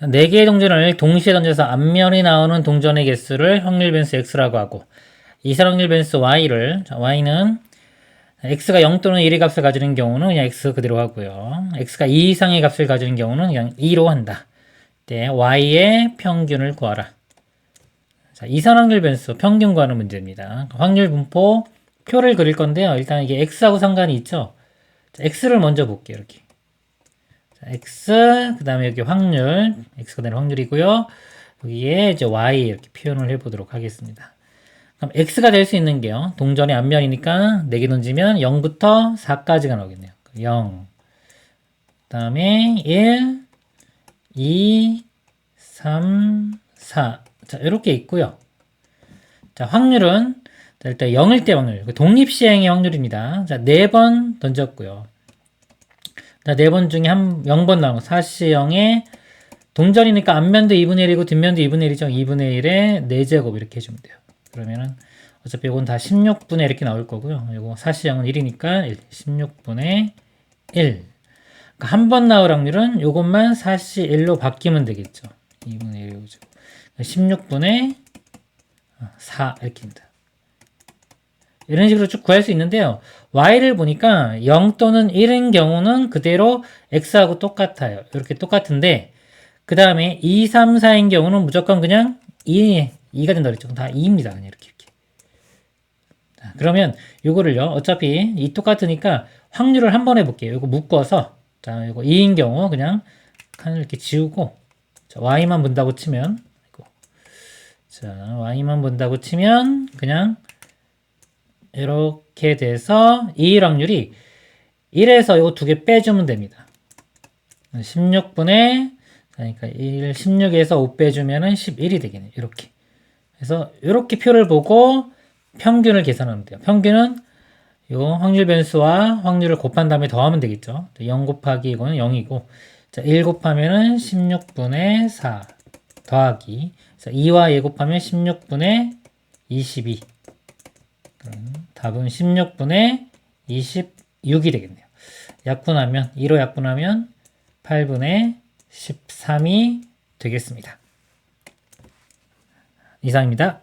4개의 동전을 동시에 던져서 앞면이 나오는 동전의 개수를 확률 변수 x라고 하고 이산 확률 변수 y를 자, y는 x가 0 또는 1의 값을 가지는 경우는 그냥 x 그대로 하고요. x가 2 이상의 값을 가지는 경우는 그냥 2로 한다. 때 y의 평균을 구하라. 자, 이산 확률 변수 평균 구하는 문제입니다. 확률 분포 표를 그릴 건데요. 일단 이게 x하고 상관이 있죠. 자, x를 먼저 볼게요. 이렇게. 자, x 그 다음에 여기 확률 x가 되는 확률이고요. 여기에 이제 y 이렇게 표현을 해보도록 하겠습니다. 그럼 x가 될 수 있는 게요. 동전의 앞면이니까 4개 던지면 0부터 4까지가 나오겠네요. 0. 그 다음에 1, 2, 3, 4. 자, 이렇게 있고요. 자, 확률은 자, 일단 0일 때 확률. 그 독립시행의 확률입니다. 자, 4번 던졌고요. 자, 4번 중에 한 0번 나온 거. 4시 0에 동전이니까 앞면도 2분의 1이고 뒷면도 2분의 1이죠. 2분의 1에 4제곱 이렇게 해주면 돼요. 그러면은 어차피 이건 다 16분의 이렇게 나올 거고요. 이거 4시 0은 1이니까 1, 16분의 1. 그러니까 한 번 나올 확률은 이것만 4시 1로 바뀌면 되겠죠. 2분의 1이고 16분의 4 이렇게입니다. 이런 식으로 쭉 구할 수 있는데요. y를 보니까 0 또는 1인 경우는 그대로 x하고 똑같아요. 이렇게 똑같은데 그 다음에 2, 3, 4인 경우는 무조건 그냥 2, 2가 된다 그랬죠. 다 2입니다. 그냥 이렇게 이렇게. 자, 그러면 이거를요. 어차피 이 똑같으니까 확률을 한 번 해볼게요. 이거 묶어서 자 이거 2인 경우 그냥 칸을 이렇게 지우고 자, y만 본다고 치면. 자 y만 본다고 치면 그냥 이렇게 돼서 2일 확률이 1에서 이거 두 개 빼주면 됩니다. 16분의 그러니까 1, 16에서 5 빼주면은 11이 되겠네요. 이렇게. 그래서 이렇게 표를 보고 평균을 계산하면 돼요. 평균은 요 확률 변수와 확률을 곱한 다음에 더하면 되겠죠. 0 곱하기 이거는 0이고 자, 1 곱하면은 16분의 4 더하기 자, 2와 2 곱하면 16분의 22 그럼 답은 16분의 26이 되겠네요. 약분하면 2로 약분하면 8분의 13이 되겠습니다. 이상입니다.